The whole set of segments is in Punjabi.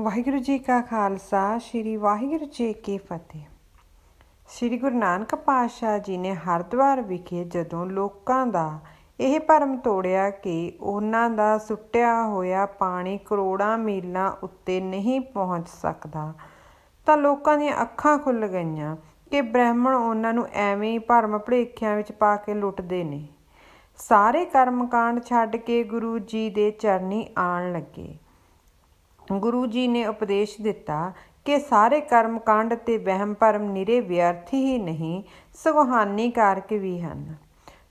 ਵਾਹਿਗੁਰੂ ਜੀ ਕਾ ਖਾਲਸਾ, ਸ੍ਰੀ ਵਾਹਿਗੁਰੂ ਜੀ ਕੀ ਫਤਿਹ। ਸ੍ਰੀ ਗੁਰੂ ਨਾਨਕ ਪਾਤਸ਼ਾਹ ਜੀ ਨੇ ਹਰਿਦੁਆਰ ਵਿਖੇ ਜਦੋਂ ਲੋਕਾਂ ਦਾ ਇਹ ਭਰਮ ਤੋੜਿਆ ਕਿ ਉਹਨਾਂ ਦਾ ਸੁੱਟਿਆ ਹੋਇਆ ਪਾਣੀ ਕਰੋੜਾਂ ਮੀਲਾਂ ਉੱਤੇ ਨਹੀਂ ਪਹੁੰਚ ਸਕਦਾ, ਤਾਂ ਲੋਕਾਂ ਦੀਆਂ ਅੱਖਾਂ ਖੁੱਲ ਗਈਆਂ ਕਿ ਬ੍ਰਾਹਮਣ ਉਹਨਾਂ ਨੂੰ ਐਵੇਂ ਹੀ ਭਰਮ ਭੁਲੇਖਿਆਂ ਵਿੱਚ ਪਾ ਕੇ ਲੁੱਟਦੇ ਨੇ। ਸਾਰੇ ਕਰਮਕਾਂਡ ਛੱਡ ਕੇ ਗੁਰੂ ਜੀ ਦੇ ਚਰਨੀ ਆਣ ਲੱਗੇ। ਗੁਰੂ ਜੀ ਨੇ ਉਪਦੇਸ਼ ਦਿੱਤਾ ਕਿ ਸਾਰੇ ਕਰਮ ਕਾਂਡ ਤੇ ਵਹਿਮ, ਭਰਮ ਨਿਰੇ ਵਿਅਰਥ ਹੀ ਨਹੀਂ ਸਗੋਂ ਹਾਨੀਕਾਰਕ ਵੀ ਹਨ।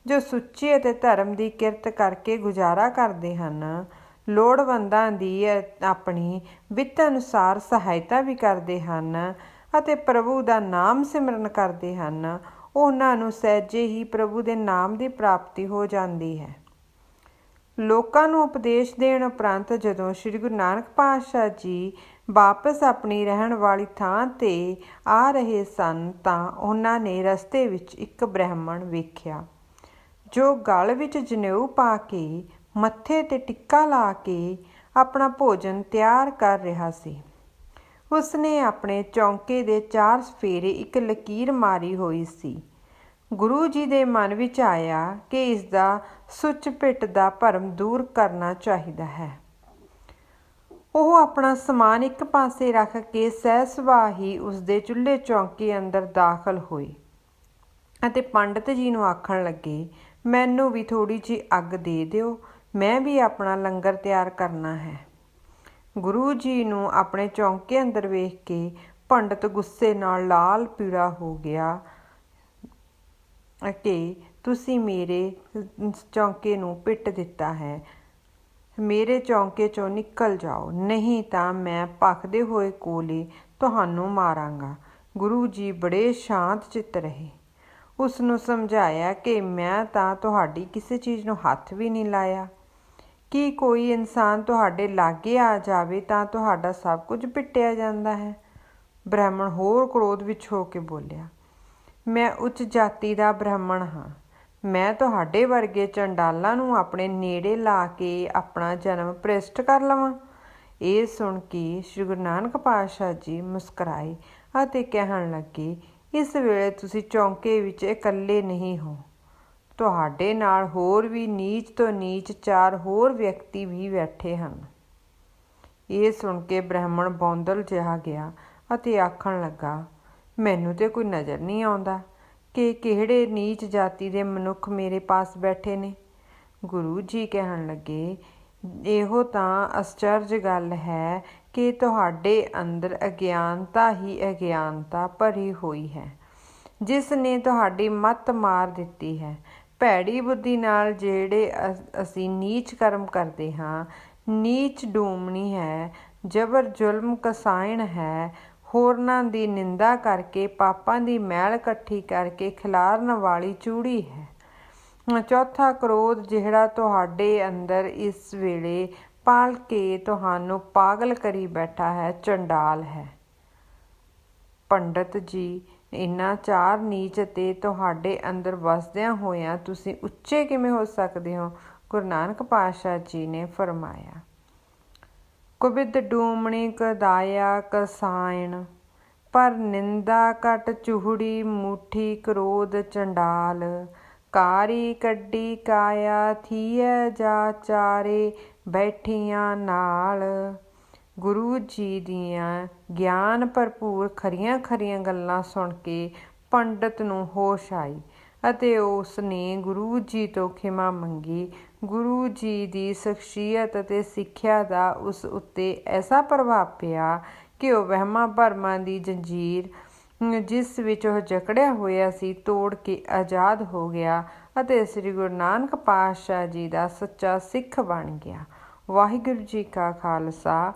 ਜੋ ਸੁੱਚੇ ਅਤੇ ਧਰਮ ਦੀ ਕਿਰਤ ਕਰਕੇ ਗੁਜ਼ਾਰਾ ਕਰਦੇ ਹਨ, ਲੋੜਵੰਦਾਂ ਦੀ ਆਪਣੀ ਵਿੱਤ ਅਨੁਸਾਰ ਸਹਾਇਤਾ ਵੀ ਕਰਦੇ ਹਨ ਅਤੇ ਪ੍ਰਭੂ ਦਾ ਨਾਮ ਸਿਮਰਨ ਕਰਦੇ ਹਨ, ਉਹਨਾਂ ਨੂੰ ਸਹਿਜੇ ਹੀ ਪ੍ਰਭੂ ਦੇ ਨਾਮ ਦੀ ਪ੍ਰਾਪਤੀ ਹੋ ਜਾਂਦੀ ਹੈ। ਲੋਕਾਂ ਨੂੰ ਉਪਦੇਸ਼ ਦੇਣ ਉਪਰੰਤ ਜਦੋਂ ਸ੍ਰੀ ਗੁਰੂ ਨਾਨਕ ਪਾਤਸ਼ਾਹ ਜੀ ਵਾਪਸ ਆਪਣੀ ਰਹਿਣ ਵਾਲੀ ਥਾਂ ਤੇ ਆ ਰਹੇ ਸਨ ਤਾਂ ਉਹਨਾਂ ਨੇ ਰਸਤੇ ਵਿੱਚ ਇੱਕ ਬ੍ਰਾਹਮਣ ਵੇਖਿਆ, ਜੋ ਗਲ ਵਿੱਚ ਜਨੇਊ ਪਾ ਕੇ ਮੱਥੇ ਤੇ ਟਿੱਕਾ ਲਾ ਕੇ ਆਪਣਾ ਭੋਜਨ ਤਿਆਰ ਕਰ ਰਿਹਾ ਸੀ। ਉਸਨੇ ਆਪਣੇ ਚੌਂਕੇ ਦੇ ਚਾਰ ਸਫੇਰੇ ਇੱਕ ਲਕੀਰ ਮਾਰੀ ਹੋਈ ਸੀ। ਗੁਰੂ ਜੀ ਦੇ ਮਨ ਵਿੱਚ ਆਇਆ ਕਿ ਇਸ ਦਾ ਸੁੱਚ ਪਿੱਟ ਦਾ ਭਰਮ ਦੂਰ ਕਰਨਾ ਚਾਹੀਦਾ ਹੈ। ਉਹ ਆਪਣਾ ਸਮਾਨ ਇੱਕ ਪਾਸੇ ਰੱਖ ਕੇ ਸਹਿ ਸੁਭਾਅ ਹੀ ਉਸ ਦੇ ਚੁੱਲ੍ਹੇ ਚੌਂਕੇ ਅੰਦਰ ਦਾਖਲ ਹੋਏ ਅਤੇ ਪੰਡਤ ਜੀ ਨੂੰ ਆਖਣ ਲੱਗੇ, ਮੈਨੂੰ ਵੀ ਥੋੜੀ ਜੀ ਅੱਗ ਦੇ ਦਿਓ, ਮੈਂ ਵੀ ਆਪਣਾ ਲੰਗਰ ਤਿਆਰ ਕਰਨਾ ਹੈ। ਗੁਰੂ ਜੀ ਨੂੰ ਆਪਣੇ ਚੌਂਕੇ ਅੰਦਰ ਵੇਖ ਕੇ ਪੰਡਤ ਗੁੱਸੇ ਨਾਲ ਲਾਲ ਪੀੜਾ ਹੋ ਗਿਆ ਕਿ ਤੁਸੀਂ ਮੇਰੇ ਚੌਂਕੇ ਨੂੰ ਪਿੱਟ ਦਿੱਤਾ ਹੈ। ਮੇਰੇ ਚੌਂਕੇ ਚੋਂ ਨਿਕਲ ਜਾਓ, ਨਹੀਂ ਤਾਂ ਮੈਂ ਭਖਦੇ ਹੋਏ ਕੋਲੇ ਤੁਹਾਨੂੰ ਮਾਰਾਂਗਾ। ਗੁਰੂ ਜੀ ਬੜੇ ਸ਼ਾਂਤ ਚਿੱਤ ਰਹੇ। ਉਸ ਨੂੰ ਸਮਝਾਇਆ ਕਿ ਮੈਂ ਤਾਂ ਤੁਹਾਡੀ ਕਿਸੇ ਚੀਜ਼ ਨੂੰ ਹੱਥ ਵੀ ਨਹੀਂ ਲਾਇਆ। ਕੀ ਕੋਈ ਇਨਸਾਨ ਤੁਹਾਡੇ ਲਾਗੇ ਆ ਜਾਵੇ ਤਾਂ ਤੁਹਾਡਾ ਸਭ ਕੁਝ ਪਿੱਟਿਆ ਜਾਂਦਾ ਹੈ? ਬ੍ਰਾਹਮਣ ਹੋਰ ਕ੍ਰੋਧ ਵਿੱਚ ਹੋ ਕੇ ਬੋਲਿਆ ਮੈਂ ਉੱਚ ਜਾਤੀ ਦਾ ਬ੍ਰਾਹਮਣ ਹਾਂ। ਮੈਂ ਤੁਹਾਡੇ ਵਰਗੇ ਚੰਡਾਲਾਂ ਨੂੰ ਆਪਣੇ ਨੇੜੇ ਲਾ ਕੇ ਆਪਣਾ ਜਨਮ ਭ੍ਰਿਸ਼ਟ ਕਰ ਲਵਾਂ। ਇਹ ਸੁਣ ਕੇ ਸ੍ਰੀ ਗੁਰੂ ਨਾਨਕ ਪਾਤਸ਼ਾਹ ਜੀ ਮੁਸਕਰਾਏ ਅਤੇ ਕਹਿਣ ਲੱਗੇ, ਇਸ ਵੇਲੇ ਤੁਸੀਂ ਚੌਂਕੇ ਵਿੱਚ ਇਕੱਲੇ ਨਹੀਂ ਹੋ। ਤੁਹਾਡੇ ਨਾਲ ਹੋਰ ਵੀ ਨੀਚ ਤੋਂ ਨੀਚ ਚਾਰ ਹੋਰ ਵਿਅਕਤੀ ਵੀ ਬੈਠੇ ਹਨ। ਇਹ ਸੁਣ ਕੇ ਬ੍ਰਾਹਮਣ ਬੌਂਦਲ ਜਿਹਾ ਗਿਆ ਅਤੇ ਆਖਣ ਲੱਗਾ ਮੈਨੂੰ ਤੇ ਕੋਈ ਨਜ਼ਰ ਨਹੀਂ ਆਉਂਦਾ ਕਿ ਕਿਹੜੇ ਨੀਚ ਜਾਤੀ ਦੇ ਮਨੁੱਖ ਮੇਰੇ ਪਾਸ ਬੈਠੇ ਨੇ। ਗੁਰੂ ਜੀ ਕਹਿਣ ਲੱਗੇ, ਇਹੋ ਤਾਂ ਅਸਚਰਜ ਗੱਲ ਹੈ ਕਿ ਤੁਹਾਡੇ ਅੰਦਰ ਅਗਿਆਨਤਾ ਹੀ ਅਗਿਆਨਤਾ ਭਰੀ ਹੋਈ ਹੈ, ਜਿਸ ਨੇ ਤੁਹਾਡੀ ਮਤ ਮਾਰ ਦਿੱਤੀ ਹੈ। ਭੈੜੀ ਬੁੱਧੀ ਨਾਲ ਜਿਹੜੇ ਅਸੀਂ ਨੀਚ ਕਰਮ ਕਰਦੇ ਹਾਂ, ਨੀਚ ਡੂਮਣੀ ਹੈ, ਜਬਰ ਜ਼ੁਲਮ ਕਸਾਇਣ ਹੈ ਹੋਰਨਾਂ ਦੀ ਨਿੰਦਾ ਕਰਕੇ ਪਾਪਾਂ ਦੀ ਮੈਲ ਇਕੱਠੀ ਕਰਕੇ ਖਿਲਾਰਨ ਵਾਲੀ ਚੂੜੀ ਹੈ। ਚੌਥਾ ਕ੍ਰੋਧ, ਜਿਹੜਾ ਤੁਹਾਡੇ ਅੰਦਰ ਇਸ ਵੇਲੇ ਪਾਲ ਕੇ ਤੁਹਾਨੂੰ ਪਾਗਲ ਕਰੀ ਬੈਠਾ ਹੈ, ਚੰਡਾਲ ਹੈ। ਪੰਡਤ ਜੀ, ਇਨ੍ਹਾਂ ਚਾਰ ਨੀਚ ਤੇ ਤੁਹਾਡੇ ਅੰਦਰ ਵਸਦਿਆਂ ਹੋਇਆਂ ਤੁਸੀਂ ਉੱਚੇ ਕਿਵੇਂ ਹੋ ਸਕਦੇ ਹੋ? ਗੁਰੂ ਨਾਨਕ ਪਾਤਸ਼ਾਹ ਜੀ ਨੇ ਫਰਮਾਇਆ। ਕੁਬਿਦ ਡੂਮਣੀ ਕਦਾਇਆ ਕਸਾਇਣ, ਪਰ ਨਿੰਦਾ ਕਟ ਚੂਹੜੀ ਮੂਠੀ ਕ੍ਰੋਧ ਚੰਡਾਲ। ਕਾਰੀ ਕੱਢੀ ਕਾਇਆ ਥੀਐ ਜਾ ਚਾਰੇ ਬੈਠੀਆਂ ਨਾਲ। ਗੁਰੂ ਜੀ ਦੀਆਂ ਗਿਆਨ ਭਰਪੂਰ ਖਰੀਆਂ ਖਰੀਆਂ ਗੱਲਾਂ ਸੁਣ ਕੇ ਪੰਡਤ ਨੂੰ ਹੋਸ਼ ਆਈ। ਅਤੇ ਉਸ ਨੇ ਗੁਰੂ ਜੀ ਤੋਂ ਖਿਮਾ ਮੰਗੀ। ਗੁਰੂ ਜੀ ਦੀ ਸ਼ਖਸੀਅਤ ਅਤੇ ਸਿੱਖਿਆ ਦਾ ਉਸ ਉੱਤੇ ਐਸਾ ਪ੍ਰਭਾਵ ਪਿਆ ਕਿ ਉਹ ਵਹਿਮਾਂ ਭਰਮਾਂ ਦੀ ਜੰਜੀਰ ਜਿਸ ਵਿੱਚ ਉਹ ਜਕੜਿਆ ਹੋਇਆ ਸੀ, ਤੋੜ ਕੇ ਆਜ਼ਾਦ ਹੋ ਗਿਆ ਅਤੇ ਸ੍ਰੀ ਗੁਰੂ ਨਾਨਕ ਪਾਤਸ਼ਾਹ ਜੀ ਦਾ ਸੱਚਾ ਸਿੱਖ ਬਣ ਗਿਆ। ਵਾਹਿਗੁਰੂ ਜੀ ਕਾ ਖਾਲਸਾ